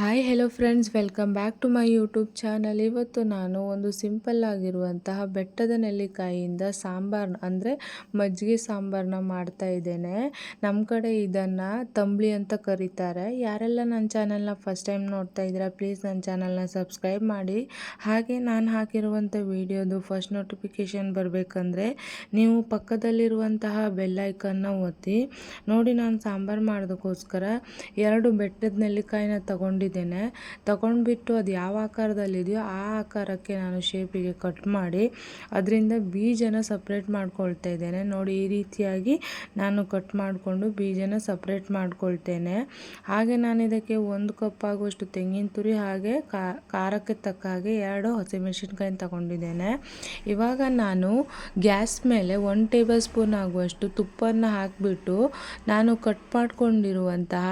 Hi hello friends welcome back to my YouTube channel ಇವತ್ತು ನಾನು ಒಂದು ಸಿಂಪಲ್ ಆಗಿರುವಂತಹ ಬೆಟ್ಟದ ನೆಲ್ಲಿಕಾಯಿಯಿಂದ ಸಾಂಬಾರ್ ಅಂದರೆ ಮಜ್ಜಿಗೆ ಸಾಂಬಾರನ್ನ ಮಾಡ್ತಾ ಇದ್ದೇನೆ. ನಮ್ಮ ಕಡೆ ಇದನ್ನು ತಂಬಳಿ ಅಂತ ಕರೀತಾರೆ. ಯಾರೆಲ್ಲ ನನ್ನ ಚಾನಲ್ನ ಫಸ್ಟ್ ಟೈಮ್ ನೋಡ್ತಾ ಇದ್ದೀರಾ ಪ್ಲೀಸ್ ನನ್ನ ಚಾನಲ್ನ ಸಬ್ಸ್ಕ್ರೈಬ್ ಮಾಡಿ. ಹಾಗೆ ನಾನು ಹಾಕಿರುವಂಥ ವಿಡಿಯೋದು ಫಸ್ಟ್ ನೋಟಿಫಿಕೇಷನ್ ಬರಬೇಕಂದ್ರೆ ನೀವು ಪಕ್ಕದಲ್ಲಿರುವಂತಹ ಬೆಲ್ಲೈಕನ್ನ ಒತ್ತಿ. ನೋಡಿ ನಾನು ಸಾಂಬಾರು ಮಾಡೋದಕ್ಕೋಸ್ಕರ ಎರಡು ಬೆಟ್ಟದ ನೆಲ್ಲಿಕಾಯಿನ ತಗೊಂಡಿದ್ದೀನಿ ತಗೊಂಡಿದ್ದೇನೆ ತಗೊಂಡ್ಬಿಟ್ಟು ಅದು ಯಾವ ಆಕಾರದಲ್ಲಿದೆಯೋ ಆ ಆಕಾರಕ್ಕೆ ನಾನು ಶೇಪಿಗೆ ಕಟ್ ಮಾಡಿ ಅದರಿಂದ ಬೀಜನ ಸಪ್ರೇಟ್ ಮಾಡ್ಕೊಳ್ತಾ ಇದ್ದೇನೆ. ನೋಡಿ, ಈ ರೀತಿಯಾಗಿ ನಾನು ಕಟ್ ಮಾಡಿಕೊಂಡು ಬೀಜನ ಸಪ್ರೇಟ್ ಮಾಡ್ಕೊಳ್ತೇನೆ. ಹಾಗೆ ನಾನು ಇದಕ್ಕೆ ಒಂದು ಕಪ್ ಆಗುವಷ್ಟು ತೆಂಗಿನ ತುರಿ ಹಾಗೆ ಖಾರಕ್ಕೆ ತಕ್ಕ ಹಾಗೆ ಎರಡು ಹಸಿಮೆಣಸಿನ್ಕಾಯಿನ ತಗೊಂಡಿದ್ದೇನೆ. ಇವಾಗ ನಾನು ಗ್ಯಾಸ್ ಮೇಲೆ ಒನ್ ಟೇಬಲ್ ಸ್ಪೂನ್ ಆಗುವಷ್ಟು ತುಪ್ಪನ ಹಾಕಿಬಿಟ್ಟು ನಾನು ಕಟ್ ಮಾಡ್ಕೊಂಡಿರುವಂತಹ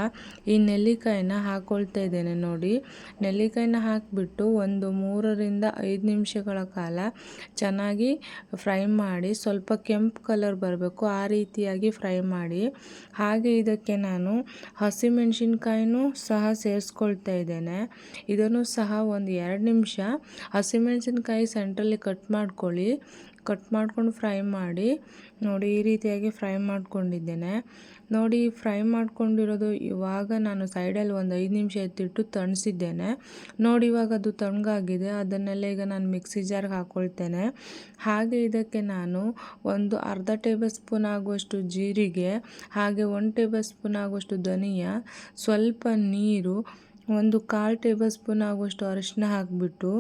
ಈ ನೆಲ್ಲಿಕಾಯಿನ ಹಾಕ್ಕೊಳ್ತಾ ಇದ್ದೇನೆ. ನೋಡಿ. ನೆಲ್ಲಿಕಾಯಿನ ಹಾಕಿಬಿಟ್ಟು ಒಂದು ಮೂರರಿಂದ ಐದು ನಿಮಿಷಗಳ ಕಾಲ ಚೆನ್ನಾಗಿ ಫ್ರೈ ಮಾಡಿ ಸ್ವಲ್ಪ ಕೆಂಪು ಕಲರ್ ಬರಬೇಕು. ಆ ರೀತಿಯಾಗಿ ಫ್ರೈ ಮಾಡಿ. ಹಾಗೆ ಇದಕ್ಕೆ ನಾನು ಹಸಿಮೆಣಸಿನ್ಕಾಯಿನೂ ಸಹ ಸೇರಿಸ್ಕೊಳ್ತಾ ಇದ್ದೇನೆ. ಇದನ್ನು ಸಹ ಒಂದು ಎರಡು ನಿಮಿಷ ಹಸಿಮೆಣಸಿನ್ಕಾಯಿ ಸೆಂಟ್ರಲ್ಲಿ ಕಟ್ ಮಾಡ್ಕೊಳ್ಳಿ. ಕಟ್ ಮಾಡ್ಕೊಂಡು ಫ್ರೈ ಮಾಡಿ, ನೋಡಿ ಈ ರೀತಿಯಾಗಿ ಫ್ರೈ ಮಾಡ್ಕೊಂಡಿದ್ದೇನೆ. ನೋಡಿ ಫ್ರೈ ಮಾಡ್ಕೊಂಡಿರೋದು ಇವಾಗ ನಾನು ಸೈಡಲ್ಲಿ ಒಂದು ಐದು ನಿಮಿಷ ಎತ್ತಿಟ್ಟು ತಣಿಸಿದ್ದೇನೆ. ನೋಡಿ ಇವಾಗ ಅದು ತಣ್ಣಗಾಗಿದೆ, ಅದನ್ನೆಲ್ಲ ಈಗ ನಾನು ಮಿಕ್ಸಿ ಜಾರ್ಗೆ ಹಾಕ್ಕೊಳ್ತೇನೆ ಹಾಗೆ ಇದಕ್ಕೆ ನಾನು ಒಂದು ಅರ್ಧ ಟೇಬಲ್ ಸ್ಪೂನ್ ಆಗುವಷ್ಟು ಜೀರಿಗೆ, ಹಾಗೆ ಒಂದು ಟೇಬಲ್ ಸ್ಪೂನ್ ಆಗುವಷ್ಟು ಧನಿಯಾ, ಸ್ವಲ್ಪ ನೀರು ಒಂದು ಕಾಲು ಟೇಬಲ್ ಸ್ಪೂನ್ ಆಗುವಷ್ಟು ಅರಿಶಿನ ಹಾಕಿಬಿಟ್ಟು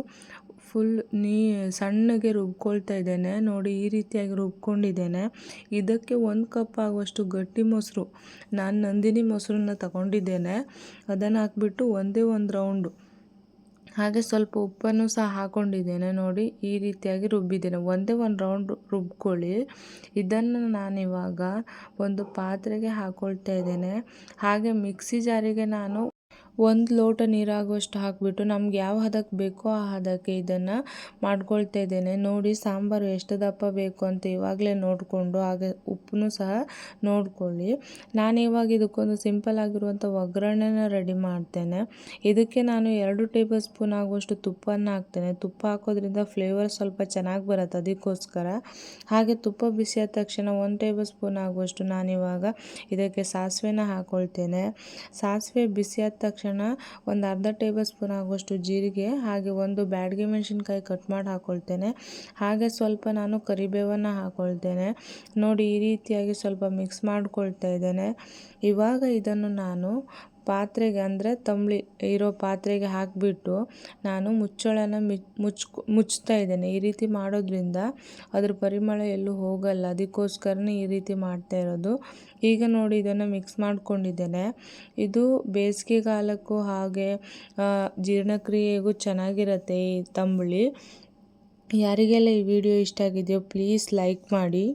ಫುಲ್ ನೀ ಸಣ್ಣಗೆ ರುಬ್ಕೊಳ್ತಾ ಇದ್ದೇನೆ. ನೋಡಿ, ಈ ರೀತಿಯಾಗಿ ರುಬ್ಕೊಂಡಿದ್ದೇನೆ. ಇದಕ್ಕೆ ಒಂದು ಕಪ್ ಆಗುವಷ್ಟು ಗಟ್ಟಿ ಮೊಸರು. ನಾನು ನಂದಿನಿ ಮೊಸರನ್ನ ತಗೊಂಡಿದ್ದೇನೆ. ಅದನ್ನು ಹಾಕ್ಬಿಟ್ಟು ಒಂದೇ ಒಂದು ರೌಂಡು. ಹಾಗೆ ಸ್ವಲ್ಪ ಉಪ್ಪನ್ನು ಸಹ ಹಾಕ್ಕೊಂಡಿದ್ದೇನೆ ನೋಡಿ, ಈ ರೀತಿಯಾಗಿ ರುಬ್ಬಿದ್ದೇನೆ. ಒಂದೇ ಒಂದು ರೌಂಡ್ ರುಬ್ಕೊಳ್ಳಿ. ಇದನ್ನು ನಾನಿವಾಗ ಒಂದು ಪಾತ್ರೆಗೆ ಹಾಕ್ಕೊಳ್ತಾ ಇದ್ದೇನೆ. ಹಾಗೆ ಮಿಕ್ಸಿ ಜಾರಿಗೆ ನಾನು ಒಂದು ಲೋಟ ನೀರಾಗುವಷ್ಟು ಹಾಕಿಬಿಟ್ಟು ನಮ್ಗೆ ಯಾವ ಹದಕ್ಕೆ ಬೇಕೋ ಆ ಹದಕ್ಕೆ ಇದನ್ನು ಮಾಡ್ಕೊಳ್ತಾ ಇದ್ದೇನೆ. ನೋಡಿ ಸಾಂಬಾರು ಎಷ್ಟು ದಪ್ಪ ಬೇಕು ಅಂತ ಇವಾಗಲೇ ನೋಡಿಕೊಂಡು ಹಾಗೆ ಉಪ್ಪನ್ನು ಸಹ ನೋಡಿಕೊಳ್ಳಿ. ನಾನು ಇವಾಗ ಇದಕ್ಕೊಂದು ಸಿಂಪಲ್ ಆಗಿರುವಂಥ ಒಗ್ಗರಣೆನ ರೆಡಿ ಮಾಡ್ತೇನೆ. ಇದಕ್ಕೆ ನಾನು ಎರಡು ಟೇಬಲ್ ಸ್ಪೂನ್ ಆಗುವಷ್ಟು ತುಪ್ಪನ ಹಾಕ್ತೇನೆ. ತುಪ್ಪ ಹಾಕೋದ್ರಿಂದ ಫ್ಲೇವರ್ ಸ್ವಲ್ಪ ಚೆನ್ನಾಗಿ ಬರುತ್ತೆ ಅದಕ್ಕೋಸ್ಕರ. ಹಾಗೆ ತುಪ್ಪ ಬಿಸಿಯಾದ ತಕ್ಷಣ ಒಂದು ಟೇಬಲ್ ಸ್ಪೂನ್ ಆಗುವಷ್ಟು ನಾನಿವಾಗ ಇದಕ್ಕೆ ಸಾಸಿವೆನ ಹಾಕ್ಕೊಳ್ತೇನೆ ಸಾಸಿವೆ ಬಿಸಿಯಾದ ತಕ್ಷಣ ಒಂದು ಅರ್ಧ ಟೇಬಲ್ ಸ್ಪೂನ್ ಆಗುವಷ್ಟು ಜೀರಿಗೆ ಹಾಗೆ ಒಂದು ಬ್ಯಾಡ್ಗೆ ಮೆಣಸಿನ್ಕಾಯಿ ಕಟ್ ಮಾಡಿ ಹಾಕ್ಕೊಳ್ತೇನೆ ಹಾಗೆ ಸ್ವಲ್ಪ ನಾನು ಕರಿಬೇವನ್ನು ಹಾಕ್ಕೊಳ್ತೇನೆ ನೋಡಿ ಈ ರೀತಿಯಾಗಿ ಸ್ವಲ್ಪ ಮಿಕ್ಸ್ ಮಾಡ್ಕೊಳ್ತಾ ಇದ್ದೇನೆ. ಇವಾಗ ಇದನ್ನು ನಾನು ಪಾತ್ರೆಗೆ ಅಂದರೆ ತಂಬ್ಳಿ ಇರೋ ಪಾತ್ರೆಗೆ ಹಾಕಿಬಿಟ್ಟು ನಾನು ಮುಚ್ಚಳನ ಮುಚ್ಕೊ, ಮುಚ್ತಾ ಇದ್ದೇನೆ. ಈ ರೀತಿ ಮಾಡೋದ್ರಿಂದ ಅದ್ರ ಪರಿಮಳ ಎಲ್ಲೂ ಹೋಗಲ್ಲ. ಅದಕ್ಕೋಸ್ಕರನೇ ಈ ರೀತಿ ಮಾಡ್ತಾ ಇರೋದು. ಈಗ ನೋಡಿ ಇದನ್ನು ಮಿಕ್ಸ್ ಮಾಡ್ಕೊಂಡಿದ್ದೇನೆ. ಇದು ಬೇಸಿಗೆಗಾಲಕ್ಕೂ ಹಾಗೆ ಜೀರ್ಣಕ್ರಿಯೆಗೂ ಚೆನ್ನಾಗಿರುತ್ತೆ ಈ ತಂಬುಳಿ. ಯಾರಿಗೆಲ್ಲ ಈ ವಿಡಿಯೋ ಇಷ್ಟ ಆಗಿದೆಯೋ ಪ್ಲೀಸ್ ಲೈಕ್ ಮಾಡಿ.